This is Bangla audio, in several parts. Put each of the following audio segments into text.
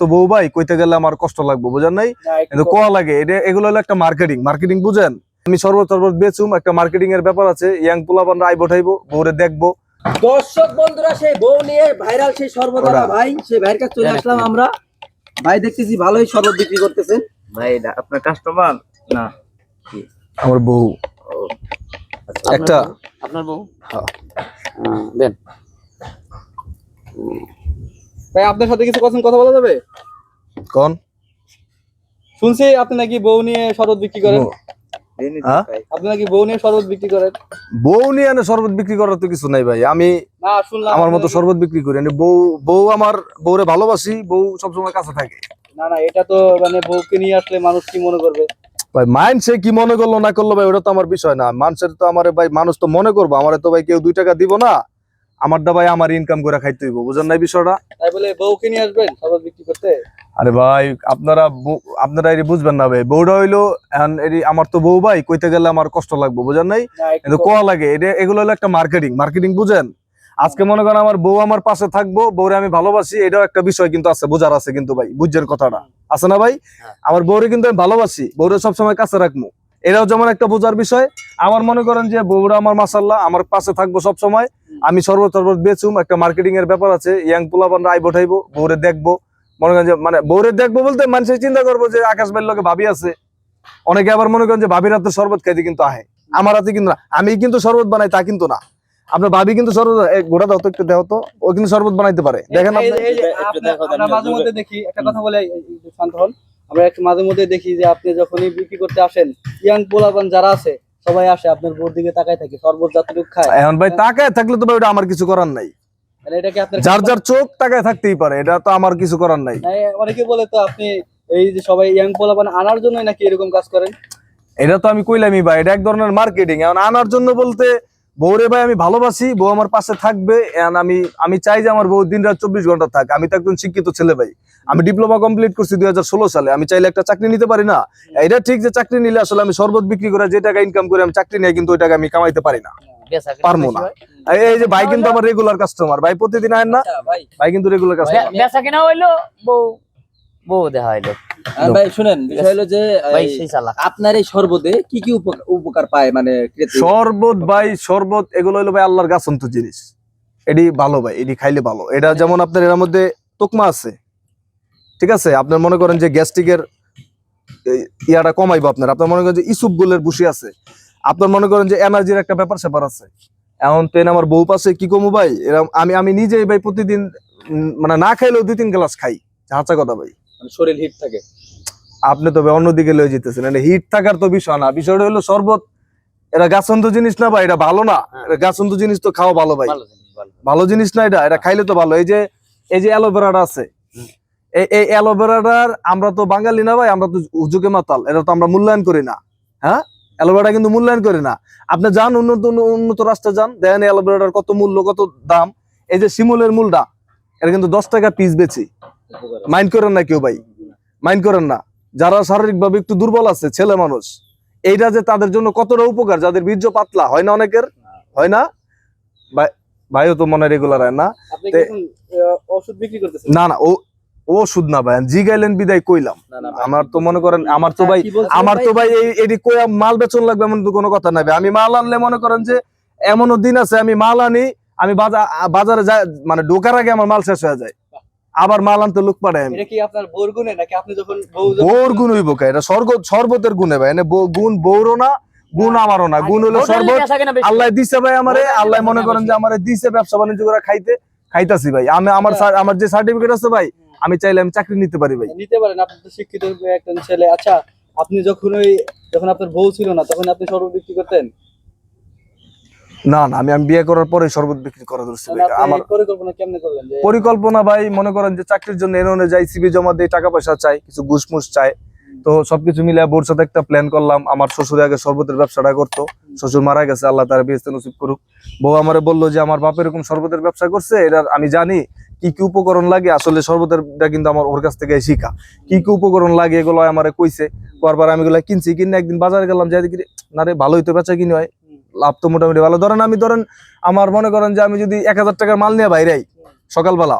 তো বউ ভাই কইতে গেলে আমার কষ্ট লাগবে বুঝেন নাই? কিন্তু কোয়া লাগে? এটা এগুলো হলো একটা মার্কেটিং মার্কেটিং বুঝেন? আমি সর্বত সর্বত বেচুম একটা মার্কেটিং এর ব্যাপার আছে। ইয়াং পোলাপানরা আই বঠাইবো বউরে দেখব। দর্শক বন্ধুরা সেই বউ নিয়ে ভাইরাল সেই সর্বদারা ওরা। ভাই সেই ভাইয়ের কাছে চলে আসলাম আমরা। ভাই দেখতেছি ভালোই শরবত বিক্রি করতেছেন। ভাই এটা আপনার কাস্টমার না। আমার বউ। আচ্ছা, একটা আপনার বউ? হ্যাঁ। হ্যাঁ, দেন। ভাই আপনার সাথে কিছু কথা কথা বলা যাবে? কোন? শুনছি আপনি নাকি বউ নিয়ে শরবত বিক্রি করেন। হ্যাঁ? আপনি নাকি বউ নিয়ে শরবত বিক্রি করেন? বউ নিয়ে এনে শরবত বিক্রি করার তো কিছু নাই ভাই। আমি না শুনলাম আমার মতো শরবত বিক্রি করি। বউ বউ আমার বউরে ভালোবাসি বউ সবসময় কাছে থাকে। না না এটা তো মানে বউকে নিয়ে আসলে মানুষ কি মনে করবে? ভাই মাইন্ড সে কি মনে করল না করল ভাই ওটা তো আমার বিষয় না। মানুষের তো আমার ভাই মানুষ তো মনে করব। আমার তো ভাই কেউ দুই টাকা দিব না। আমারটা দাবাই আমার ইনকাম করে খাইতে হইব বুঝেন নাই বিষয়টা? তাই বলে বউকে নিয়ে আসবেন বিক্রি করতে? আরে ভাই আপনারা আপনারা এটি বুঝবেন না ভাই বউটা হইল আমার তো বউ ভাই কইতে গেলে আমার কষ্ট লাগবে বুঝেন নাই? কিন্তু কোয়া লাগে এটা এগুলো হলো একটা মার্কেটিং মার্কেটিং বুঝেন? আজকে মনে করেন আমার বউ আমার পাশে থাকব বউরে আমি ভালোবাসি এটাও একটা বিষয় কিন্তু আছে বোঝার আছে কিন্তু ভাই বুঝছেন কথাটা। আছে না ভাই? আমার বউরে কিন্তু আমি ভালোবাসি বউরে সবসময় কাছে রাখব। এটাও যেমন একটা বোঝার বিষয় আমার মনে করেন যে বউরা আমার মাসাল্লাহ আমার পাশে থাকব সব সময় আমি সর্বত বেচুম একটা মার্কেটিং এর ব্যাপার আছে ইয়াং পোলাপানরা আই বঠাইবো বউরে দেখব। মনে করেন যে মানে বউরে দেখব বলতে মানুষের চিন্তা করব যে আকাশ ভাইয়ের লোকে ভাবি আছে। অনেকে আবার মনে করেন যে ভাবির হাতে শরবত খাইতে কিন্তু আহে। আমার হাতে কিন্তু না আমি কিন্তু শরবত বানাই তা কিন্তু না। আপনার ভাবি কিন্তু শরবত গোটা দাও তো একটু দেও তো ও কিন্তু শরবত বানাইতে পারে। দেখেন আপনি মাঝে মধ্যে দেখি একটা কথা বলে শান্ত হন। আমরা একটু মাঝে মধ্যে দেখি যে আপনি যখনই বিক্রি করতে আসেন ইয়াং পোলাপান যারা আছে সবাই আসে আপনার বউর দিকে তাকায় থাকে শরবত যতটুকু খায়। এখন ভাই তাকায় থাকলে তো ভাই ওটা আমার কিছু করার নাই। মানে এটা কি আপনার যার যার চোখ তাকায় থাকতেই পারে এটা তো আমার কিছু করার নাই। অনেকে বলে তো আপনি এই যে সবাই ইয়াং পোলাপান আনার জন্যই নাকি এরকম কাজ করেন? এটা তো আমি কইলামই ভাই এটা এক ধরনের মার্কেটিং এখন আনার জন্য বলতে বউরে ভাই আমি ভালোবাসি বউ আমার পাশে থাকবে আমি আমি চাই যে আমার বউ দিন রাত চব্বিশ ঘণ্টা থাক আমি তো একজন শিক্ষিত ছেলে ভাই। আমি ডিপ্লোমা কমপ্লিট করছি দুই হাজার ষোলো সালে আমি চাইলে একটা চাকরি নিতে পারি না। এটা ঠিক যে চাকরি নিলে আসলে আমি শরবত বিক্রি করে যে টাকা ইনকাম করে আমি চাকরি নিয়ে কিন্তু ওই টাকা আমি কামাইতে পারি না। পারব না। এই- এই যে ভাই কিন্তু আমার রেগুলার কাস্টমার ভাই প্রতিদিন আয়েন না? আচ্ছা, ভাই। ভাই কিন্তু রেগুলার কাস্টমার বেচা কেনা হইল বউ বউ দেখা হইল। ভাই শুনেন বিষয় হলো যে আপনার এই শরবতে কি কি উপকার- উপকার পায় মানে শরবত ভাই শরবত এগুলো হলো ভাই আল্লাহর গাছন্ত জিনিস। এটি ভালো ভাই এটি খাইলে ভালো। এটা যেমন আপনার এর মধ্যে তোকমা আছে ঠিক আছে? আপনার মনে করেন যে গ্যাস্ট্রিকের ইয়াটা কমাইবো আপনার। আপনার মনে করেন যে ইসুপ গুলের বুসি আছে। আপনার মনে করেন যে এনার্জির একটা ব্যাপার স্যাপার আছে। এখন ট্রেন আমার বউ পাশে কি কমু ভাই? এরকম আমি আমি নিজেই ভাই প্রতিদিন মানে না খাইলেও দুই তিন গ্লাস খাই। হাঁচা কথা ভাই। মানে শরীর হিট থাকে। আপনি তবে অন্যদিকে লয়ে যেতেছেন। এটা হিট থাকার তো বিষয় না। বিষয়টা হলো শরবত। এটা গাছন্ত জিনিস না ভাই এটা ভালো না। এটা গাছন্ত জিনিস তো খাওয়া ভালো ভাই। ভালো জিনিস ভালো ভালো জিনিস না এটা। এটা খাইলে তো ভালো। এই যে এই যে অ্যালোভেরাটা আছে। এই অ্যালোভেরাটার আমরা তো বাঙালি না ভাই আমরা তো উজুকে মাতাল। এটা তো আমরা মূল্যায়ন করি না। হ্যাঁ? অ্যালোভেরা কিন্তু মূল্যায়ন করি না। আপনি যান উন্নত উন্নত রাস্তায় যান দেখেন অ্যালোভেরাটার কত মূল্য কত দাম। এই যে শিমুলের মূলটা এটা কিন্তু দশ টাকা পিস বেচি। মাইন্ড করেন না কেউ ভাই। মাইন্ড করেন না। যারা শারীরিকভাবে একটু দুর্বল আছে ছেলে মানুষ এইটা যে তাদের জন্য কতটা উপকার যাদের বীর্য পাতলা হয় না অনেকের? হয় না? ভাই- ভাইও তো মনে রেগুলার হয় না। না না ও ও সুদ না ভাই জি গাইলেন বিদায় কইলাম। আমার তো মনে করেন আমার তো ভাই আমার তো ভাই এই এটি কইয়া মাল বেচন লাগবে এমন তো কোনো কথা নাই আমি মাল আনলে মনে করেন যে এমনও দিন আছে আমি মাল আনি আমি বাজারে যাই মানে ঢোকার আগে আমার মাল শেষ হয়ে যায়। আবার মাল আনতে লোক পাঠায় আমি। বউর গুণে হইব এটা স্বর্গ শরবতের গুণে ভাই। এনে গুণ বউরও না গুণ আমারও না। গুণ হলো কেনা বেশি। আল্লাহ দিছে ভাই আমারে আল্লাহ মনে করেন যে আমারে দিছে ব্যবসা বাণিজ্য করে খাইতে খাইতাছি ভাই। আমি আমার আমার যে সার্টিফিকেট আছে ভাই আমি চাইলে আমি চাকরি নিতে পারি ভাই। নিতে পারেন আপনি তো শিক্ষিত একজন ছেলে। আচ্ছা আপনি যখন ওই যখন আপনার বউ ছিল না তখন আপনি শরবত বিক্রি করতেন? না না আমি আমি বিয়ে করার পরে শরবত বিক্রি করা ধরছি আমার পরিকল্পনা কেমনে করলেন পরিকল্পনা ভাই মনে করেন যে চাকরির জন্য এনে যাই সিবি জমা দিয়ে টাকা পয়সা চাই কিছু ঘুষমুষ চাই। তো সবকিছু মিলে বোর সাথে একটা প্ল্যান করলাম। আমার শ্বশুর আগে শরবতের ব্যবসাটা করতো। শ্বশুর মারা গেছে আল্লাহ তার বিয়েস্তে নসিব করুক। বউ আমারে বলল যে আমার বাপ এরকম শরবতের ব্যবসা করছে এটা আমি জানি কি কি উপকরণ লাগে? আসলে শরবতের কিন্তু আমার ওর কাছ থেকে শিখা। কি কি উপকরণ লাগে এগুলো আমারে কইছে। বারবার আমি এগুলো কিনছি, কিনে একদিন বাজারে গেলাম, যাই দেখি, না রে, ভালোই তো বেচা কিনে হয় লাভ তো মোটামুটি ভালো। ধরেন আমি, ধরেন আমার মনে করেন যে আমি যদি এক হাজার টাকার মাল নিয়ে বাইরে সকালবেলা,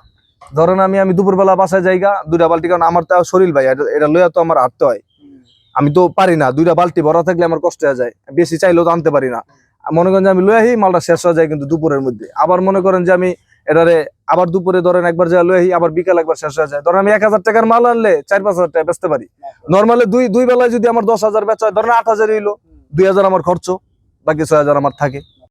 ধরেন আমি আমি দুপুরবেলা বাসায় যাইগা, দুইটা বালতি, কারণ আমার তো শরীর ভাই, এটা- লইয়া তো আমার হাঁটতে হয়। আমি তো পারি না, দুইটা বালতি ভরা থাকলে আমার কষ্ট হয়ে যায়। বেশি চাইলেও তো আনতে পারি না। মনে করেন যে আমি লই আহি, মালটা শেষ হয়ে যায় কিন্তু দুপুরের মধ্যে। আবার মনে করেন যে আমি এটারে আবার দুপুরে ধরেন একবার যা লই আবার বিকাল একবার শেষ হয়ে যায়। ধরেন আমি এক হাজার টাকার মাল আনলে চার পাঁচ হাজার টাকা বেচতে পারি। নর্মালি দুই দুই বেলায় যদি আমার দশ হাজার বেচা হয়, ধরেন আট হাজার হইল, দুই হাজার আমার খরচ, বাকি ছয় হাজার আমার থাকে।